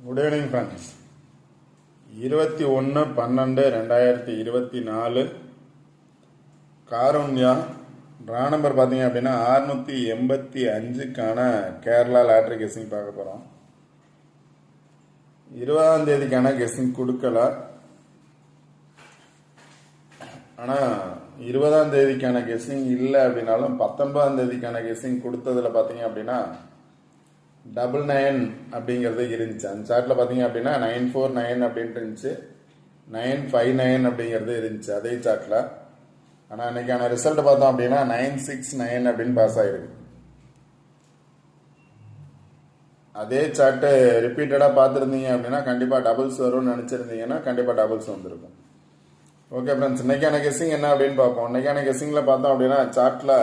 Good evening friends இருபத்தி ஒன்று பன்னெண்டு ரெண்டாயிரத்தி இருபத்தி நாலு காருண்யா ட்ரா நம்பர் பார்த்தீங்க அப்படின்னா ஆறுநூற்றி எண்பத்தி அஞ்சுக்கான கேரளா லாட்ரி கெஸ்ஸிங் பார்க்க போகிறோம் இருபதாம் தேதிக்கான கெஸ்ஸிங் கொடுக்கல. ஆனால் இருபதாம் தேதிக்கான கெஸ்ஸிங் இல்லை அப்படின்னாலும் பத்தொன்பதாம் தேதிக்கான கெஸ்ஸிங் கொடுத்ததில் பார்த்தீங்க அப்படின்னா டபுள் நைன் அப்படிங்கிறது இருந்துச்சு. அந்த சார்ட்டில் பார்த்தீங்க அப்படின்னா நைன் ஃபோர் நைன் அப்படின்ட்டு இருந்துச்சு. நைன் ஃபைவ் நைன் அப்படிங்கிறது இருந்துச்சு அதே சார்ட்டில் ஆனால் இன்னைக்கான ரிசல்ட் பார்த்தோம் அப்படின்னா நைன் சிக்ஸ் நைன் அப்படின்னு பாஸ் ஆகிருக்கு அதே சார்ட்டு ரிப்பீட்டடாக பார்த்துருந்தீங்க அப்படின்னா கண்டிப்பாக டபுள்ஸ் வரும்னு நினச்சிருந்தீங்கன்னா கண்டிப்பாக டபுள்ஸ் வந்திருக்கும். ஓகே ஃப்ரெண்ட்ஸ் இன்னைக்கான கெஸ்ஸிங் என்ன அப்படின்னு பார்ப்போம். இன்னைக்கான கெஸ்ஸிங்கில் பார்த்தோம் அப்படின்னா சார்ட்டில்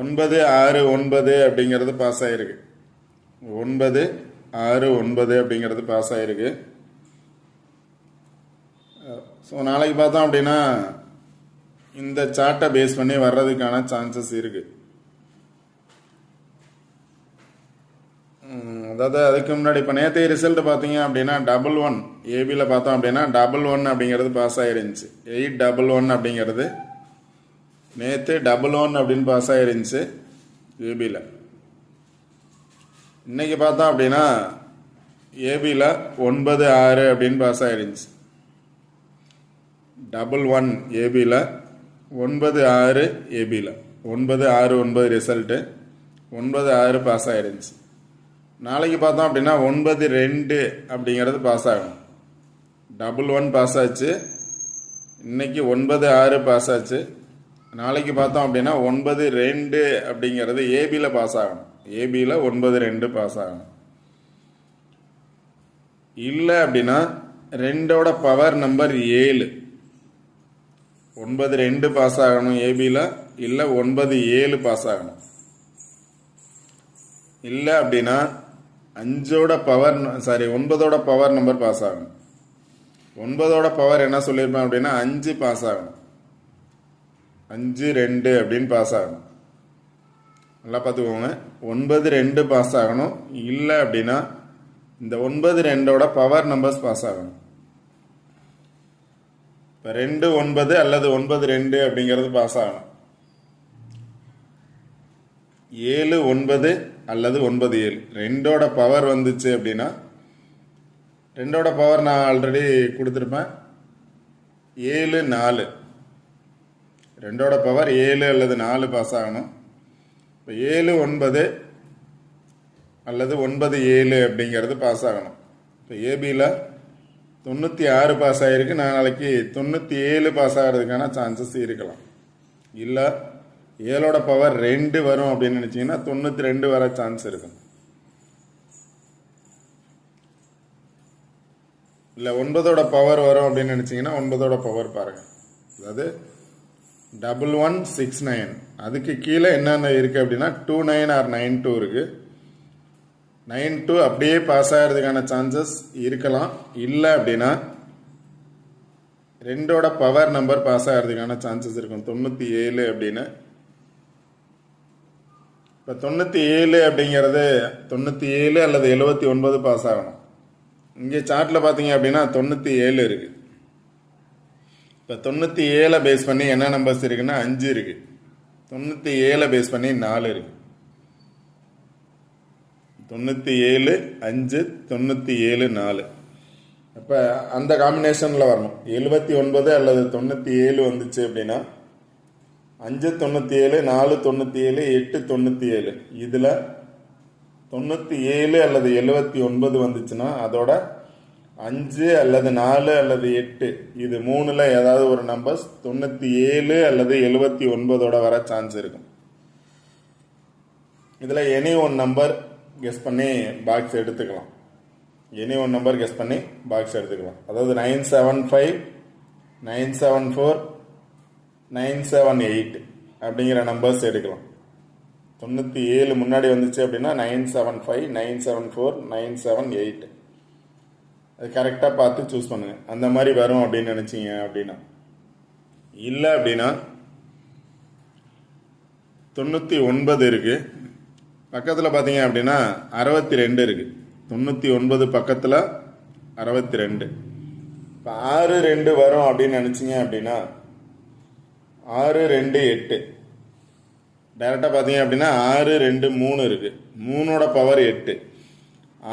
ஒன்பது ஆறு ஒன்பது அப்படிங்கிறது பாஸ் ஆயிருக்கு. ஒன்பது ஆறு ஒன்பது அப்படிங்கிறது பாஸ் ஆயிருக்கு. ஸோ நாளைக்கு பார்த்தோம் அப்படின்னா இந்த சார்ட்டை பேஸ் பண்ணி வர்றதுக்கான சான்சஸ் இருக்கு. அதாவது அதுக்கு முன்னாடி இப்போ நேற்றைய ரிசல்ட் பார்த்தீங்க அப்படின்னா டபுள் ஒன் ஏபியில் பார்த்தோம் அப்படின்னா டபுள் ஒன் அப்படிங்கிறது பாஸ் ஆகிருந்துச்சு எயிட் டபுள் ஒன் அப்படிங்கிறது நேற்று டபுள் ஒன் அப்படின்னு பாஸ் ஆகிருந்துச்சு ஏபியில் இன்றைக்கி பார்த்தோம் அப்படின்னா ஏபியில் ஒன்பது ஆறு அப்படின்னு பாஸ் ஆகிருந்துச்சு டபுள் ஒன் ஏபியில் ஒன்பது ஆறு ஏபியில் ஒன்பது ஆறு ஒன்பது ரிசல்ட்டு ஒன்பது ஆறு பாஸ் ஆகிருந்துச்சு நாளைக்கு பார்த்தோம் அப்படின்னா ஒன்பது ரெண்டு அப்படிங்கிறது பாஸ் ஆகும். டபுள் ஒன் பாஸ் ஆச்சு. இன்னைக்கு ஒன்பது ஆறு பாஸ் ஆச்சு. நாளைக்கு பார்த்தோம் அப்படின்னா ஒன்பது ரெண்டு அப்படிங்கிறது ஏபியில் பாஸ் ஆகணும். ஏபியில் ஒன்பது ரெண்டு பாஸ் ஆகணும். இல்லை அப்படின்னா ரெண்டோட பவர் நம்பர் ஏழு. ஒன்பது ரெண்டு பாஸ் ஆகணும் ஏபியில் இல்லை ஒன்பது ஏழு பாஸ் ஆகணும். இல்லை அப்படின்னா அஞ்சோட பவர் சாரி ஒன்பதோட பவர் நம்பர் பாஸ் ஆகணும். ஒன்பதோட பவர் என்ன சொல்லியிருப்பேன் அப்படின்னா அஞ்சு பாஸ் ஆகணும். அஞ்சு ரெண்டு அப்படின்னு பாஸ் ஆகணும். நல்லா பார்த்துக்கோங்க. ஒன்பது ரெண்டு பாஸ் ஆகணும். இல்லை அப்படின்னா இந்த ஒன்பது ரெண்டோட பவர் நம்பர்ஸ் பாஸ் ஆகணும். இப்போ ரெண்டு ஒன்பது அல்லது ஒன்பது ரெண்டு அப்படிங்கிறது பாஸ் ஆகணும். ஏழு ஒன்பது அல்லது ஒன்பது ஏழு. ரெண்டோட பவர் வந்துச்சு அப்படின்னா ரெண்டோட பவர் நான் ஆல்ரெடி கொடுத்துருப்பேன். ஏழு நாலு. ரெண்டோட பவர் ஏழு அல்லது நாலு பாஸ் ஆகணும். இப்போ ஏழு ஒன்பது அல்லது ஒன்பது ஏழு அப்படிங்கிறது பாஸ் ஆகணும். இப்போ ஏபியில் தொண்ணூற்றி ஆறு பாஸ் ஆகிருக்கு நாளைக்கு தொண்ணூற்றி ஏழு பாஸ் ஆகிறதுக்கான சான்சஸ் இருக்கலாம். இல்லை ஏழோட பவர் ரெண்டு வரும் அப்படின்னு நினச்சிங்கன்னா தொண்ணூற்றி ரெண்டு வர சான்ஸ் இருக்கும். இல்லை ஒன்பதோட பவர் வரும் அப்படின்னு நினச்சிங்கன்னா ஒன்பதோட பவர் பாருங்கள் அதாவது டபுள் ஒன் சிக்ஸ் நைன். அதுக்கு கீழே என்னென்ன இருக்குது அப்படின்னா two nine or nine two இருக்குது நைன் டூ அப்படியே பாஸ் ஆகிறதுக்கான சான்சஸ் இருக்கலாம். இல்லை அப்படின்னா ரெண்டோட பவர் நம்பர் பாஸ் ஆகிறதுக்கான சான்சஸ் இருக்கும். தொண்ணூற்றி ஏழு அப்படின்னு. இப்போ தொண்ணூற்றி ஏழு அப்படிங்கிறது தொண்ணூற்றி ஏழு அல்லது எழுபத்தி ஒன்பது பாஸ் ஆகணும். இங்கே சார்ட்டில் பார்த்தீங்க அப்படின்னா தொண்ணூற்றி ஏழு இருக்குது இப்போ தொண்ணூற்றி ஏழை பேஸ் பண்ணி என்ன நம்பர்ஸ் இருக்குன்னா அஞ்சு இருக்குது தொண்ணூற்றி ஏழை பேஸ் பண்ணி நாலு இருக்குது தொண்ணூற்றி ஏழு அஞ்சு தொண்ணூற்றி ஏழு நாலு. அப்போ அந்த காம்பினேஷனில் வரணும். எழுபத்தி ஒன்பது அல்லது தொண்ணூற்றி ஏழு வந்துச்சு அப்படின்னா அஞ்சு தொண்ணூற்றி ஏழு நாலு தொண்ணூற்றி ஏழு எட்டு தொண்ணூற்றி ஏழு இதில் தொண்ணூற்றி ஏழு அல்லது எழுபத்தி ஒன்பது வந்துச்சுன்னா அதோட அஞ்சு அல்லது நாலு அல்லது எட்டு. இது மூணில் ஏதாவது ஒரு நம்பர்ஸ் தொண்ணூற்றி ஏழு அல்லது எழுபத்தி ஒன்பதோட வர சான்ஸ் இருக்கும். இதில் எனி ஒன் நம்பர் கெஸ் பண்ணி பாக்ஸ் எடுத்துக்கலாம். எனி ஒன் நம்பர் கெஸ் பண்ணி பாக்ஸ் எடுத்துக்கலாம். அதாவது nine seven five nine seven four nine seven eight அப்படிங்கிற நம்பர்ஸ் எடுக்கலாம். தொண்ணூற்றி ஏழு முன்னாடி வந்துச்சு அப்படின்னா nine seven five nine seven four nine seven eight அது கரெக்டாக பார்த்து சூஸ் பண்ணுங்கள் அந்த மாதிரி வரும் அப்படின்னு நினச்சிங்க அப்படின்னா. இல்லை அப்படின்னா தொண்ணூற்றி ஒன்பது இருக்குது பக்கத்தில் பார்த்தீங்க அப்படின்னா அறுபத்தி ரெண்டு இருக்குது தொண்ணூற்றி ஒன்பது பக்கத்தில் அறுபத்தி ரெண்டு. இப்போ ஆறு ரெண்டு வரும் அப்படின்னு நினச்சிங்க அப்படின்னா ஆறு ரெண்டு எட்டு. டைரெக்டாக பார்த்தீங்க அப்படின்னா ஆறு ரெண்டு மூணு இருக்குது மூணோட பவர் எட்டு.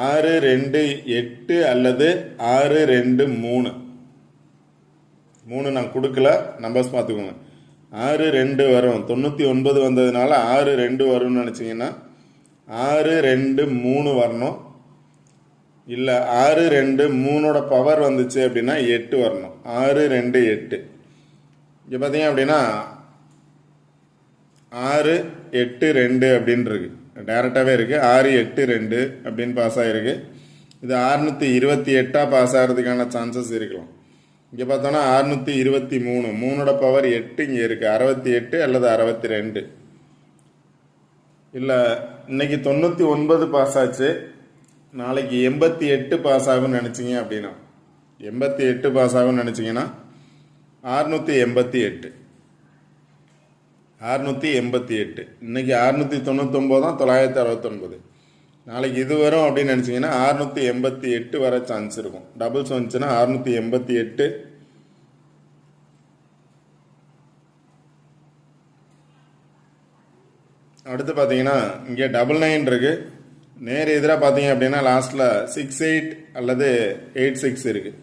ஆறு ரெண்டு எட்டு அல்லது ஆறு ரெண்டு மூணு. மூணு நான் கொடுக்கல. நம்பர்ஸ் பார்த்துக்கோங்க ஆறு ரெண்டு வரும். தொண்ணூற்றி ஒன்பது வந்ததுனால ஆறு ரெண்டு வரும்னு நினச்சிங்கன்னா ஆறு ரெண்டு மூணு வரணும். இல்லை ஆறு ரெண்டு மூணோட பவர் வந்துச்சு அப்படின்னா எட்டு வரணும். ஆறு ரெண்டு எட்டு. இங்கே பார்த்தீங்க அப்படின்னா ஆறு எட்டு ரெண்டு அப்படின்னு டேரெக்டாகவே இருக்குது ஆறு எட்டு ரெண்டு அப்படின்னு பாஸ் ஆகிருக்கு இது ஆறுநூற்றி இருபத்தி எட்டாக பாஸ் ஆகிறதுக்கான சான்சஸ் இருக்கலாம். இங்கே பார்த்தோன்னா ஆறுநூற்றி இருபத்தி மூணு. மூணோட பவர் எட்டு இங்கே இருக்குது அறுபத்தி எட்டு அல்லது அறுபத்தி ரெண்டு. இல்லை இன்னைக்கு தொண்ணூற்றி ஒன்பது பாஸ் ஆச்சு. நாளைக்கு எண்பத்தி எட்டு பாஸ் ஆகும்னு நினச்சிங்க அப்படின்னா எண்பத்தி எட்டு பாஸ் ஆகும்னு நினச்சிங்கன்னா ஆறுநூற்றி எண்பத்தி எட்டு. அறுநூற்றி எண்பத்தி எட்டு. இன்னைக்கு அறுநூற்றி தொண்ணூத்தொம்போது தான் தொள்ளாயிரத்தி அறுபத்தொன்பது. நாளைக்கு இது வரும் அப்படின்னு நினச்சிங்கன்னா அறுநூற்றி எண்பத்தி எட்டு வர சான்ஸ் இருக்கும். டபுள்ஸ் வந்துச்சுன்னா அறுநூற்றி எண்பத்தி எட்டு. அடுத்து பார்த்தீங்கன்னா இங்கே டபுள் நைன் இருக்குது நேர் எதிராக பார்த்தீங்க அப்படின்னா லாஸ்ட்டில் சிக்ஸ் எயிட் அல்லது எயிட் சிக்ஸ் இருக்குது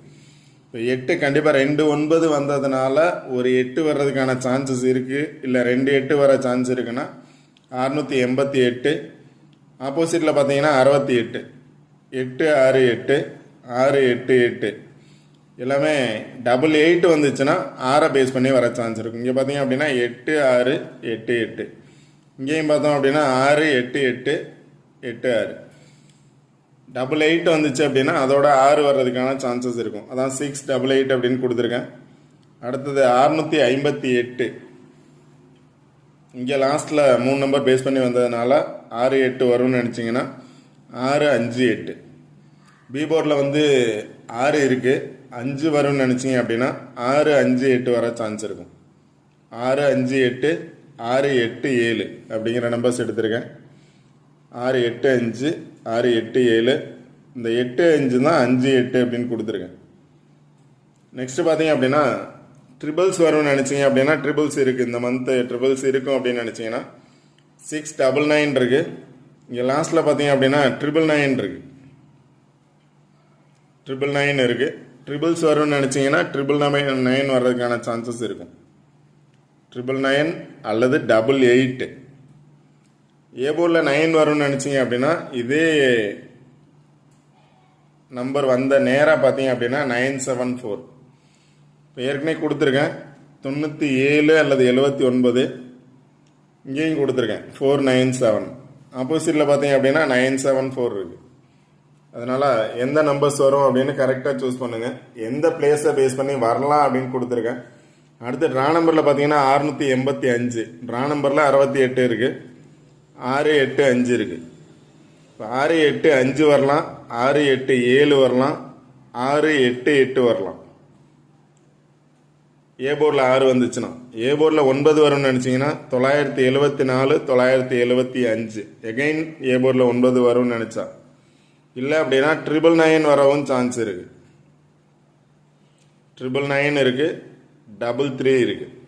இப்போ எட்டு கண்டிப்பாக ரெண்டு ஒன்பது வந்ததுனால ஒரு எட்டு வர்றதுக்கான சான்சஸ் இருக்குது இல்லை ரெண்டு எட்டு வர சான்ஸ் இருக்குன்னா அறுநூற்றி எண்பத்தி எட்டு. ஆப்போசிட்டில் பார்த்தீங்கன்னா அறுபத்தி எட்டு. எட்டு ஆறு எட்டு ஆறு எட்டு எட்டு. எல்லாமே டபுள் எயிட் வந்துச்சுன்னா ஆறை பேஸ் பண்ணி வர சான்ஸ் இருக்கும். இங்கே பார்த்தீங்க அப்படின்னா எட்டு ஆறு எட்டு எட்டு. இங்கேயும் பார்த்தோம் அப்படின்னா ஆறு எட்டு எட்டு எட்டு ஆறு. டபுள் எயிட் வந்துச்சு அப்படின்னா அதோட ஆறு வர்றதுக்கான சான்சஸ் இருக்கும். அதான் சிக்ஸ் டபுள் எயிட் அப்படின்னு கொடுத்துருக்கேன். அடுத்தது அறுநூற்றி ஐம்பத்தி எட்டு. இங்கே லாஸ்ட்டில் மூணு நம்பர் பேஸ் பண்ணி வந்ததுனால ஆறு எட்டு வரும்னு நினச்சிங்கன்னா ஆறு அஞ்சு எட்டு. பி போர்டில் வந்து ஆறு இருக்குது அஞ்சு வரும்னு நினச்சிங்க அப்படின்னா ஆறு அஞ்சு எட்டு வர சான்ஸ் இருக்கும். ஆறு அஞ்சு எட்டு ஆறு எட்டு ஏழு அப்படிங்கிற நம்பர்ஸ் எடுத்திருக்கேன். ஆறு எட்டு அஞ்சு ஆறு எட்டு ஏழு. இந்த எட்டு அஞ்சு தான் அஞ்சு எட்டு அப்படின்னு கொடுத்துருக்கேன். நெக்ஸ்ட் பார்த்தீங்க அப்படின்னா ட்ரிபிள்ஸ் வரும்னு நினச்சிங்க அப்படின்னா ட்ரிபிள்ஸ் இருக்குது இந்த மந்த்து ட்ரிபிள்ஸ் இருக்கும் அப்படின்னு நினச்சிங்கன்னா சிக்ஸ் டபுள் நைன் இருக்குது இங்கே லாஸ்ட்டில் பார்த்தீங்க அப்படின்னா ட்ரிபிள் நைன் இருக்குது ட்ரிபிள் நைன் இருக்குது ட்ரிபிள்ஸ் வரும்னு நினச்சிங்கன்னா ட்ரிபிள் நைன் நைன் வர்றதுக்கான சான்சஸ் இருக்கும். ட்ரிபிள் நைன் அல்லது டபுள் எயிட்டு ஏ போர்டில் நைன் வரும்னு நினச்சிங்க அப்படின்னா இதே நம்பர் வந்த நேராக பார்த்தீங்க அப்படின்னா நைன் செவன் ஃபோர் இப்போ ஏற்கனவே கொடுத்துருக்கேன். தொண்ணூற்றி ஏழு அல்லது எழுபத்தி ஒன்பது. இங்கேயும் கொடுத்துருக்கேன். ஃபோர் நைன் செவன் ஆப்போசிட்டில் பார்த்தீங்க அப்படின்னா நைன் செவன் ஃபோர் இருக்குது அதனால் எந்த நம்பர்ஸ் வரும் அப்படின்னு கரெக்டாக சூஸ் பண்ணுங்கள் எந்த பிளேஸை பேஸ் பண்ணி வரலாம் அப்படின்னு கொடுத்துருக்கேன். அடுத்து ட்ரா நம்பரில் பார்த்தீங்கன்னா அறுநூற்றி எண்பத்தி அஞ்சு. ட்ரா நம்பரில் அறுபத்தி எட்டு இருக்குது ஆறு எட்டு அஞ்சு இருக்குது இப்போ ஆறு எட்டு அஞ்சு வரலாம். ஆறு எட்டு ஏழு வரலாம். ஆறு எட்டு எட்டு வரலாம். ஏ போர்டில் ஆறு வந்துச்சுன்னா. ஏ போர்டில் ஒன்பது வரும்னு நினச்சிங்கன்னா தொள்ளாயிரத்தி எழுபத்தி நாலு தொள்ளாயிரத்தி எழுபத்தி அஞ்சு. எகைன் ஏ போர்டில் ஒன்பது வரும்னு நினச்சா. இல்லை அப்படின்னா ட்ரிபிள் நைன் வரவும் சான்ஸ் இருக்குது ட்ரிபிள் நைன் இருக்குது டபுள் த்ரீ இருக்குது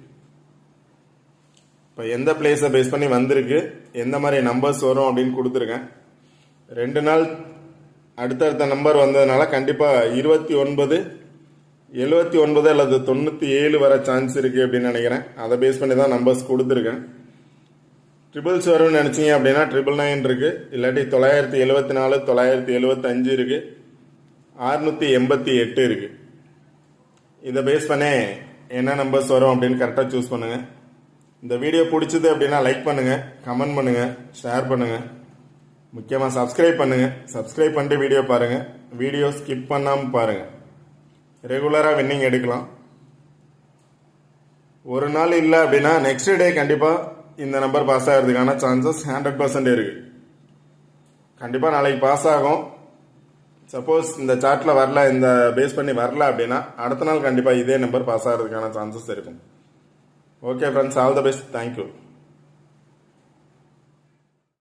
இப்போ எந்த பிளேஸை பேஸ் பண்ணி வந்திருக்கு? எந்த மாதிரி நம்பர்ஸ் வரும் அப்படின்னு கொடுத்துருக்கேன். ரெண்டு நாள் அடுத்தடுத்த நம்பர் வந்ததுனால கண்டிப்பாக இருபத்தி ஒன்பது எழுபத்தி ஒன்பது அல்லது தொண்ணூற்றி ஏழு வர சான்ஸ் இருக்குது அப்படின்னு நினைக்கிறேன். அதை பேஸ் பண்ணி தான் நம்பர்ஸ் கொடுத்துருக்கேன். ட்ரிபிள்ஸ் வரும்னு நினச்சிங்க அப்படின்னா ட்ரிபிள் நைன் இருக்குது இல்லாட்டி தொள்ளாயிரத்தி எழுபத்தி நாலு தொள்ளாயிரத்தி எழுபத்தஞ்சு இருக்குது அறுநூற்றி எண்பத்தி எட்டு இருக்குது இதை பேஸ் பண்ணி என்ன நம்பர்ஸ் வரும் அப்படின்னு கரெக்டாக சூஸ் பண்ணுங்கள் இந்த வீடியோ பிடிச்சது அப்படின்னா லைக் பண்ணுங்கள் கமெண்ட் பண்ணுங்கள் ஷேர் பண்ணுங்கள் முக்கியமாக சப்ஸ்கிரைப் பண்ணுங்கள் சப்ஸ்கிரைப் பண்ணிட்டு வீடியோ பாருங்கள் வீடியோ ஸ்கிப் பண்ணாமல் பாருங்கள் ரெகுலராக வின்னிங் எடுக்கலாம். ஒரு நாள் இல்லை அப்படின்னா நெக்ஸ்ட் டே கண்டிப்பாக இந்த நம்பர் பாஸ் ஆகிறதுக்கான சான்சஸ் ஹண்ட்ரட் பர்சன்ட் இருக்குது கண்டிப்பாக நாளைக்கு பாஸ் ஆகும். சப்போஸ் இந்த சார்ட்டில் வரல இந்த பேஸ் பண்ணி வரல அப்படின்னா அடுத்த நாள் கண்டிப்பாக இதே நம்பர் பாஸ் ஆகிறதுக்கான சான்சஸ் இருக்கும். okay friends all the best thank you